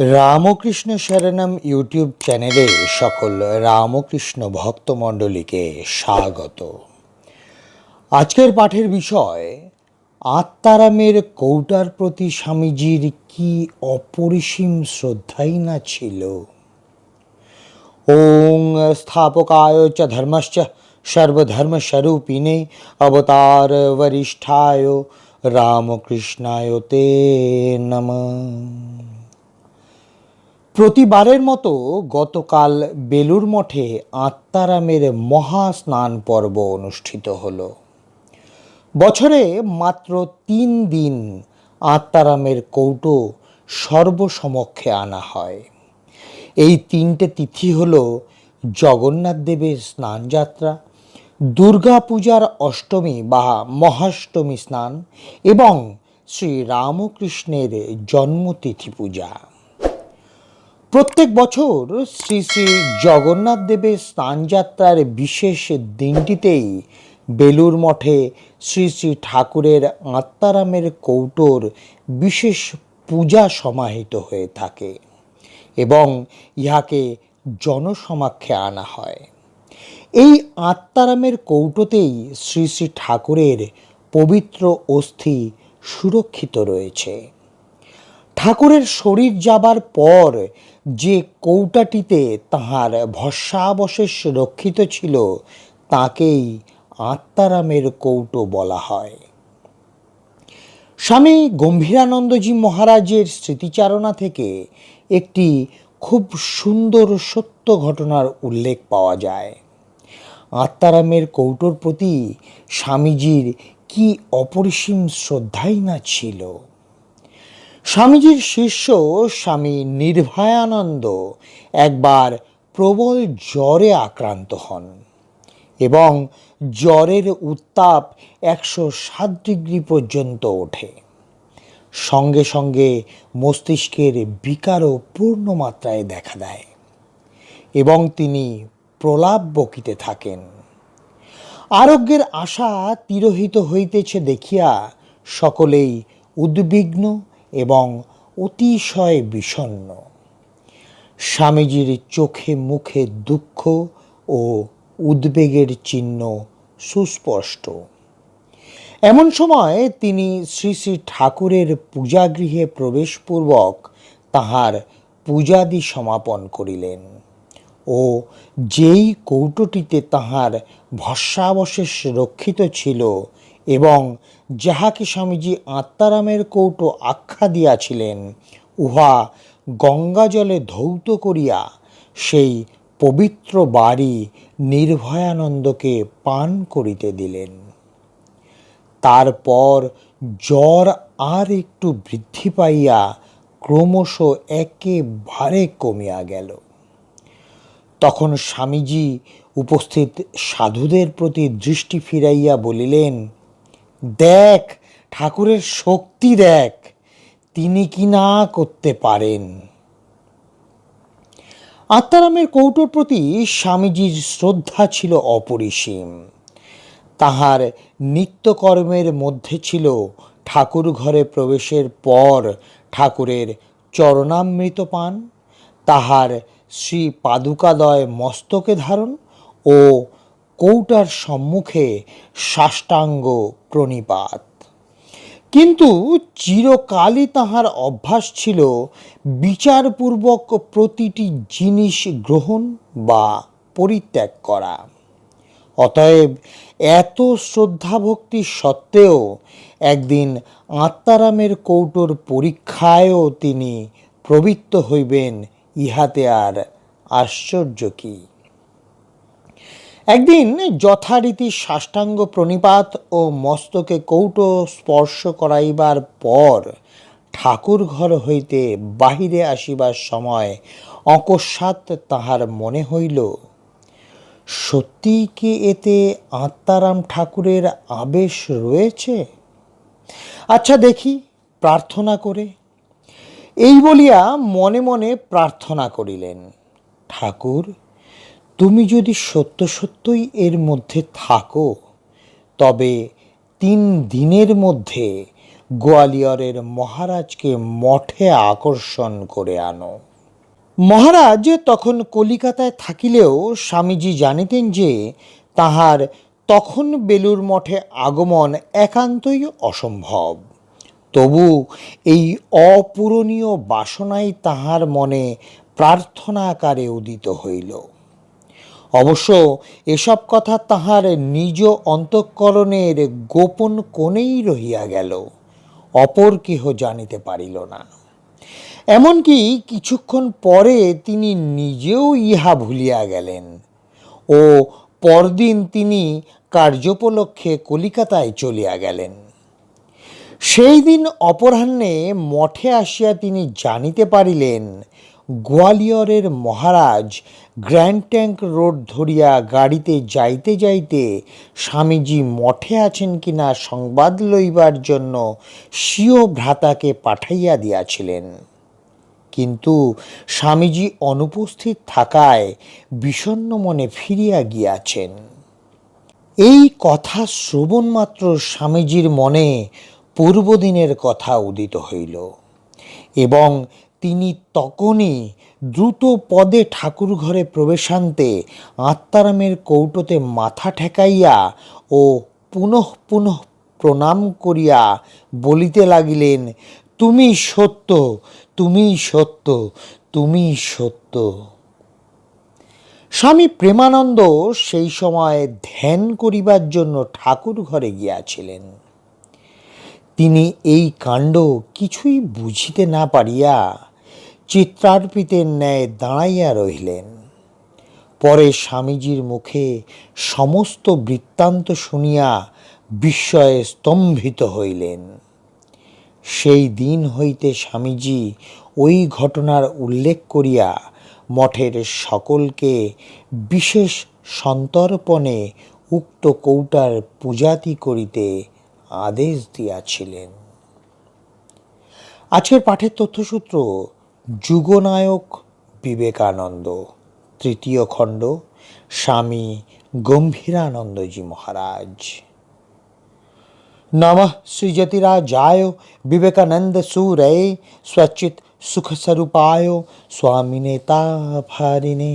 Ramakrishna শরণম YouTube চ্যানেলে সকল রামকৃষ্ণ ভক্তমণ্ডলীকে স্বাগত। আজকের পাঠের বিষয়, আত্মারামের কৌটার প্রতি স্বামীজির কি অপরিসীম শ্রদ্ধাই না ছিল? ওং স্থাপকায় চ ধর্মশ্চ সর্বধর্মস্বরূপিণে অবতার বরিষ্ঠায় রামকৃষ্ণায় তে নমঃ। প্রতিবারের মতো গতকাল বেলুর মঠে আত্মারামের মহা স্নান পর্ব অনুষ্ঠিত হল। বছরে মাত্র তিন দিন আত্মারামের কৌটো সর্বসমক্ষে আনা হয়। এই তিনটে তিথি হল জগন্নাথ দেবের স্নানযাত্রা দুর্গা পূজার অষ্টমী বা মহাষ্টমী স্নান এবং শ্রী রামকৃষ্ণের জন্মতিথি পূজা। প্রত্যেক বছর শ্রী শ্রী জগন্নাথ দেবের স্নানযাত্রার বিশেষ দিনটিতেই বেলুর মঠে শ্রী শ্রী ঠাকুরের আত্মারামের কৌটোর বিশেষ পূজা সমাহিত হয়ে থাকে এবং ইহাকে জনসমাক্ষে আনা হয়। এই আত্মারামের কৌটোতেই শ্রী শ্রী ঠাকুরের পবিত্র অস্থি সুরক্ষিত রয়েছে। ঠাকুরের শরীর যাবার পর যে কৌটাটিতে তাহার ভস্মাবশেষ রক্ষিত ছিল, তাকেই আত্মারামের কৌটো বলা হয়। স্বামী গম্ভীরানন্দজি মহারাজের স্মৃতিচারণা থেকে একটি খুব সুন্দর সত্য ঘটনার উল্লেখ পাওয়া যায়। আত্মারামের কৌটোর প্রতি স্বামীজির কি অপরিসীম শ্রদ্ধাই না ছিল। স্বামীজির শিষ্য স্বামী নির্ভয়ানন্দ একবার প্রবল জ্বরে আক্রান্ত হন এবং জ্বরের উত্তাপ একশো সাত ডিগ্রি পর্যন্ত ওঠে। সঙ্গে সঙ্গে মস্তিষ্কের বিকারও পূর্ণ মাত্রায় দেখা দেয় এবং তিনি প্রলাপ বকিতে থাকেন। আরোগ্যের আশা তিরোহিত হইতেছে দেখিয়া সকলেই উদ্বিগ্ন এবং অতিশয় বিষণ্ন। স্বামীজির চোখে মুখে দুঃখ ও উদ্বেগের চিহ্ন সুস্পষ্ট। এমন সময় তিনি শ্রী শ্রী ঠাকুরের পূজাগৃহে প্রবেশপূর্বক তাহার পূজাদি সমাপন করিলেন ও যেই কৌটোটিতে তাহার ভস্মাবশেষ রক্ষিত ছিল এবং যাহাকে স্বামীজি আত্মারামের কৌটো আখ্যা দিয়াছিলেন, উহা গঙ্গা জলে ধৌত করিয়া সেই পবিত্র বাড়ি নির্ভয়ানন্দকে পান করিতে দিলেন। তারপর জ্বর আর একটু বৃদ্ধি পাইয়া ক্রমশ একেবারে কমিয়া গেল। তখন স্বামীজি উপস্থিত সাধুদের প্রতি দৃষ্টি ফিরাইয়া বলিলেন দেখ, ঠাকুরের শক্তি দেখ, তিনি কি না করতে পারেন। আত্মারামের কৌটোর প্রতি স্বামীজির শ্রদ্ধা ছিল অপরিসীম। তাহার নিত্যকর্মের মধ্যে ছিল ঠাকুর ঘরে প্রবেশের পর ঠাকুরের চরণামৃত পান, তাহার শ্রী পাদুকাদয় মস্তকে ধারণ ও কৌটার সম্মুখে সাষ্টাঙ্গ প্রণিপাত। কিন্তু চিরকালই তাহার অভ্যাস ছিল বিচারপূর্বক প্রতিটি জিনিস গ্রহণ বা পরিত্যাগ করা। অতএব এত শ্রদ্ধাভক্তি সত্ত্বেও একদিন আত্মারামের কৌটোর পরীক্ষায়ও তিনি প্রবৃত্ত হইবেন, ইহাতে আর আশ্চর্য কী? একদিন যথারীতি সাষ্টাঙ্গ প্রণিপাত ও মস্তকে কৌটো স্পর্শ করাইবার পর ঠাকুর ঘর হইতে বাহিরে আসিবার সময় অকস্মাৎ তাহার মনে হইল, সত্যি কি এতে আত্মারাম ঠাকুরের আবেশ রয়েছে? আচ্ছা দেখি, প্রার্থনা করে। এই বলিয়া মনে মনে প্রার্থনা করিলেন। ঠাকুর তুমি যদি সত্য সত্যই এর মধ্যে থাকো, তবে তিন দিনের মধ্যে গোয়ালিয়রের মহারাজকে মঠে আকর্ষণ করে আনো। মহারাজ তখন কলিকাতায় থাকিলেও স্বামীজি জানিতেন যে তাহার তখন বেলুর মঠে আগমন একান্তই অসম্ভব। তবু এই অপূরণীয় বাসনাই তাহার মনে প্রার্থনা আকারে উদিত হইল। অবশ্য এসব কথা তাহার নিজ অন্তঃকরণের গোপন কোণেই রহিয়া গেল। অপর কেহ জানিতে পারিল না। এমনকি কিছুক্ষণ পরে তিনি নিজেও ইহা ভুলিয়া গেলেন ও পরদিন তিনি কার্যোপলক্ষে কলিকাতায় চলিয়া গেলেন। সেই দিন অপরাহ্নে মঠে আসিয়া তিনি জানিতে পারিলেন, গোয়ালিয়রের মহারাজ গ্র্যান্ড ট্যাঙ্ক রোড ধরিয়া গাড়িতে যাইতে যাইতে স্বামীজি মঠে আছেন কিনা সংবাদ লইবার জন্য স্বীয় ভ্রাতাকে পাঠাইয়া দিয়াছিলেন। কিন্তু স্বামীজি অনুপস্থিত থাকায় বিষণ্ণ মনে ফিরিয়া গিয়াছেন। এই কথা শ্রবণ মাত্র স্বামীজির মনে পূর্বদিনের কথা উদিত হইল এবং তিনি তখনই দ্রুত পদে ঠাকুর ঘরে প্রবেশান্তে আত্মারামের কৌটোতে মাথা ঠেকাইয়া ও পুনঃ পুনঃ প্রণাম করিয়া বলিতে লাগিলেন, তুমি সত্য তুমি সত্য তুমি সত্য। স্বামী প্রেমানন্দ সেই সময় ধ্যান করিবার জন্য ঠাকুর ঘরে গিয়াছিলেন। তিনি এই কাণ্ড কিছুই বুঝিতে না পারিয়া চিত্রার্পিতের ন্যায় দাঁড়াইয়া রহিলেন। পরে স্বামীজির মুখে সমস্ত বৃত্তান্ত শুনিয়া বিস্ময়ে স্তম্ভিত হইলেন। সেই দিন হইতে স্বামীজি ওই ঘটনার উল্লেখ করিয়া মঠের সকলকে বিশেষ সন্তর্পণে উক্ত কৌটার পূজাতি করিতে আদেশ দিয়াছিলেন। আজকের পাঠের তথ্যসূত্র যুগনায়ক বিবেকানন্দ, তৃতীয় খণ্ড, স্বামী গম্ভীরানন্দজি মহারাজ। নম সৃজতিরাজায় বিবেকানন্দ সুরে স্বচিত সুখস্বরূপায় স্বামিনে তাভারিণী